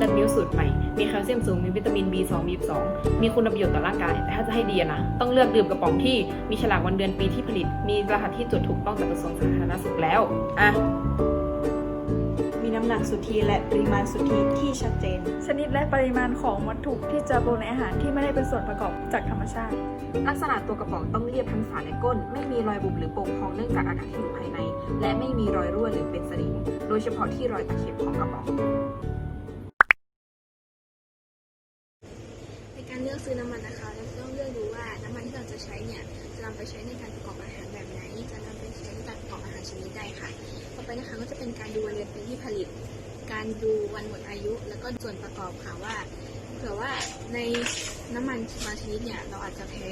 ดัดมิลสูตรใหม่ มีแคลเซียมสูง มีวิตามิน B2 B12 มีคุณประโยชน์ต่อร่างกาย แต่ถ้าจะให้ดีอะนะ ต้องเลือกดื่มกระป๋องที่มีฉลากวันเดือนปีที่ผลิต มีรหัสที่จดถูกต้องจากกระทรวงสาธารณสุขแล้ว อะ มีน้ำหนักสุทธิและปริมาณสุทธิที่ชัดเจน ชนิดและปริมาณของวัตถุที่เจอปนในอาหารที่ไม่ได้เป็นส่วนประกอบจากธรรมชาติ ลักษณะตัวกระป๋องต้องเรียบทั้งฝาและก้น ไม่มีรอยบุบหรือโป่งพองเนื่องจากอากาศที่อยู่ภายใน และไม่มีรอยรั่วหรือเป็นสนิม โดยเฉพาะที่รอยตะเข็บของกระป๋องในการเลือกซื้อน้ำมันนะคะเราต้องเลือกดูว่าน้ำมันที่เราจะใช้เนี่ยจะนำไปใช้ในการประกอบอาหารแบบไหน จะนำไปใช้ในการประกอบอาหารชนิดใดค่ะ ต่อไปนะคะก็จะเป็นการดูวันเดือนปีที่ผลิต การดูวันหมดอายุ แล้วก็ส่วนประกอบค่ะว่าเผื่อว่าในน้ำมันบางชนิดเนี่ยเราอาจจะแพ้